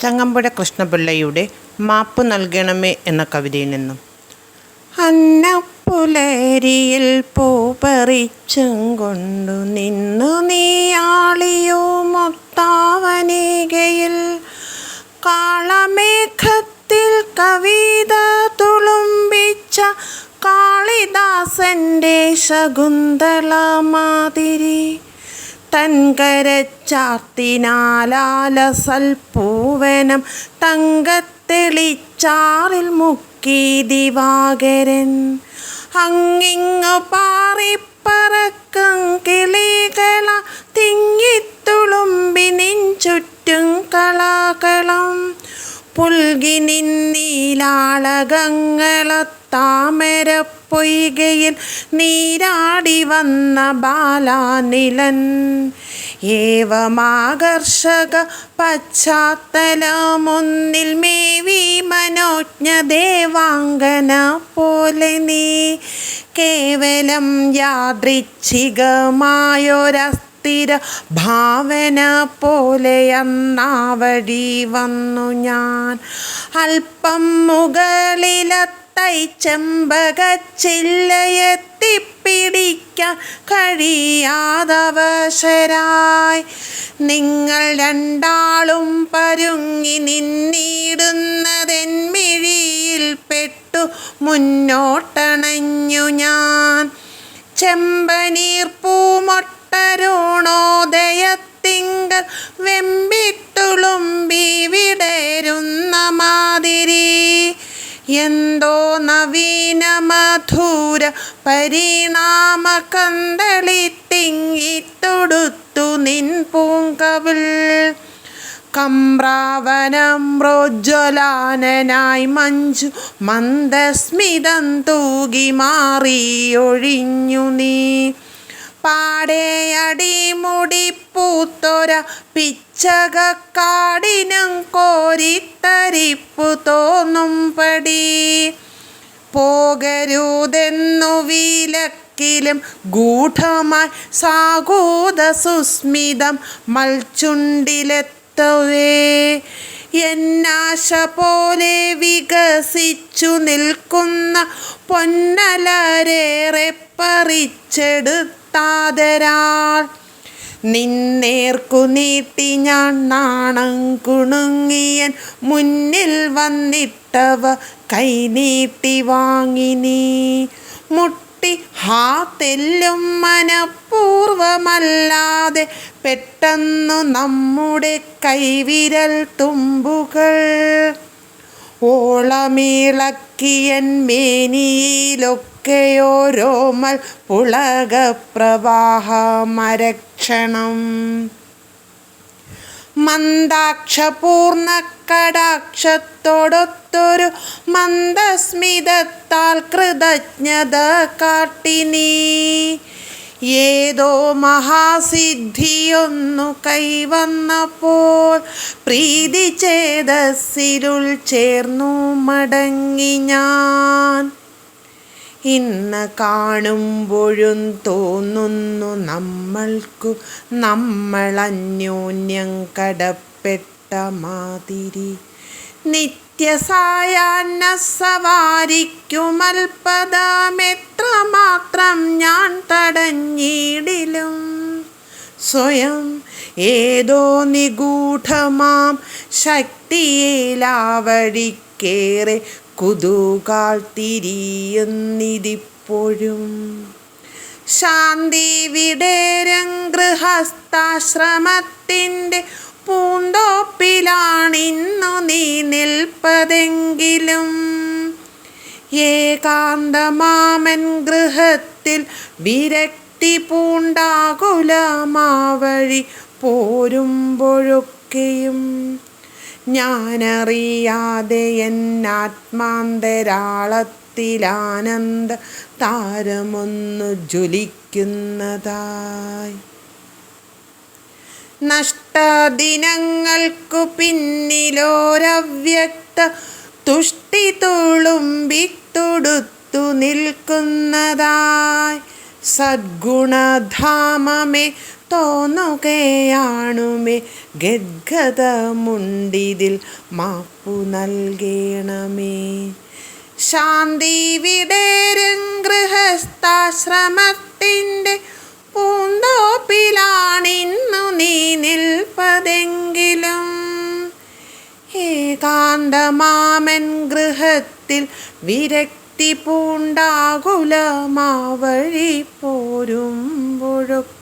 ചങ്ങമ്പുഴ കൃഷ്ണപിള്ളയുടെ മാപ്പ് നൽകണമേ എന്ന കവിതയിൽ നിന്നും. അന്നപ്പുലരിയിൽ പൂപറിച്ചും കൊണ്ടു നിന്നു നീയാളിയോ മൊത്താവനികയിൽ. കാളമേഘത്തിൽ കവിത തുളുമ്പിച്ച കാളിദാസന്റെ ശകുന്തള മാതിരി തൻകരച്ചാർത്തിനാലാലസൽപ്പൂവനം തങ്കത്തെളിച്ചാറിൽ മുക്കി ദിവാകരൻ. അങ്ങിങ്ങു പാറിപ്പറക്കും കിളികള തിങ്ങിത്തുളുമ്പി നിൻ ചുറ്റും കളകളം പുൽകി നിന്നീലാളകങ്ങളത്താമര പൊയ്കയിൽ നീരാടി വന്ന ബാലാനിലൻ. ഏവമാകർഷക പശ്ചാത്തലമൊന്നിൽ മേവി മനോജ്ഞ ദേവാംഗന പോലെ നീ. കേവലം യാദൃച്ഛികമായൊരസ്ഥിര ഭാവന പോലെ അന്നാവടി വന്നു ഞാൻ. അല്പം മുകളിലത്തൈ ചെമ്പകച്ചില്ലയെത്തിപ്പിടിക്കാൻ കഴിയാതവശരായി. നിങ്ങൾ രണ്ടാളും പരുങ്ങി നിന്നിടുന്നതെൻ മിഴിയിൽ പെട്ടു മുന്നോട്ടണഞ്ഞു ഞാൻ. ചെമ്പനീർ പൂമൊട്ടരുണോദയത്തിങ്കൽ വെമ്പിത്തുളുമ്പി വിടരുന്ന മാതിരി. എന്തോ നവീന മധുര പരിണാമ കന്തളി തിങ്ങിത്തൊടുത്തു നിൻ പൂങ്കവിൽ. കമ്പ്രാവനമ്രോജ്വലാനനായി മഞ്ജു മന്ദസ്മിതം തൂകി മാറിയൊഴിഞ്ഞു നീ. പാടെ മുടിപ്പൂത്തൊര പിച്ചകക്കാടിനും കോരിത്തരിപ്പു തോന്നും പടി പോകരുതെന്നു വിലക്കിലും ഗൂഢമായി സാഗൂത സുസ്മിതം മൽച്ചുണ്ടിലെത്തവേ. എന്നാശ പോലെ വികസിച്ചു നിൽക്കുന്ന പൊന്നലരേറെ പറിച്ചെടുത്താതരാൾ നിന്നേർക്കു നീട്ടി ഞാൻ നാണം കുണുങ്ങിയൻ മുന്നിൽ വന്നിട്ടവ കൈനീട്ടി വാങ്ങി നീ. മുട്ടി ഹാ തെല്ലും മനപൂർവമല്ലാതെ പെട്ടെന്നു നമ്മുടെ കൈവിരൽ തുമ്പുകൾ. ഓളമിളക്കിയൻ മേനിയിലൊക്കെയോരോമൽ പുളകപ്രവാഹമരക്ഷണം. മന്ദാക്ഷപൂർണ കടാക്ഷത്തോടൊത്തൊരു മന്ദസ്മിതത്താൽ കൃതജ്ഞത കാട്ടിനി. ഏതോ മഹാസിദ്ധിയൊന്നു കൈവന്നപ്പോൾ പ്രീതി ചേതസ്സിരുൾ ചേർന്നു മടങ്ങി ഞാൻ. ഇന്ന് കാണുമ്പോഴും തോന്നുന്നു നമ്മൾക്കു നമ്മളന്യോന്യം കടപ്പെട്ട മാതിരി. നിത്യസായാഹ്ന സവാരിക്കുമൽപദമെത്രമാത്രം ഞാൻ തടഞ്ഞിടിലും. സ്വയം ഏതോ നിഗൂഢമാം ശക്തിയേലാവഴിക്കേറെ കുതൂകാൽ തിരിയുന്നിതിപ്പോഴും ശാന്തി വിടേരം ഗൃഹസ്ഥാശ്രമത്തിന്റെ പൂന്തോപ്പിലാണിന്നു നീ നിൽപ്പതെങ്കിലും. ഏകാന്തമാമൻ ഗൃഹത്തിൽ വിരക്തി പൂണ്ടാകുലമാവഴി പോരുമ്പോഴൊക്കെയും ഞാനറിയാതെ എന്നാത്മാന്തരാളത്തിലാനന്ദ താരമൊന്നു ജ്വലിക്കുന്നതായി. നഷ്ടദിനങ്ങൾക്കു പിന്നിലോരവ്യക്ത തുഷ്ടി തുളുമ്പിത്തുടുത്തു നിൽക്കുന്നതായി. സദ്ഗുണധാമമേ തോന്നുകയാണുമേ ഗദ്ഗതമുണ്ടിതിൽ മാപ്പു നൽകണമേ. ശാന്തി വിടേരും ഗൃഹസ്ഥാശ്രമത്തിന്റെ പൂന്തോപ്പിലാണിന്നു നീ നിൽപ്പതെങ്കിലും. ഏകാന്തമാമൻ ഗൃഹത്തിൽ വിരക്തി പൂണ്ടാകുലമാവഴി പോരുമ്പോഴൊക്കെ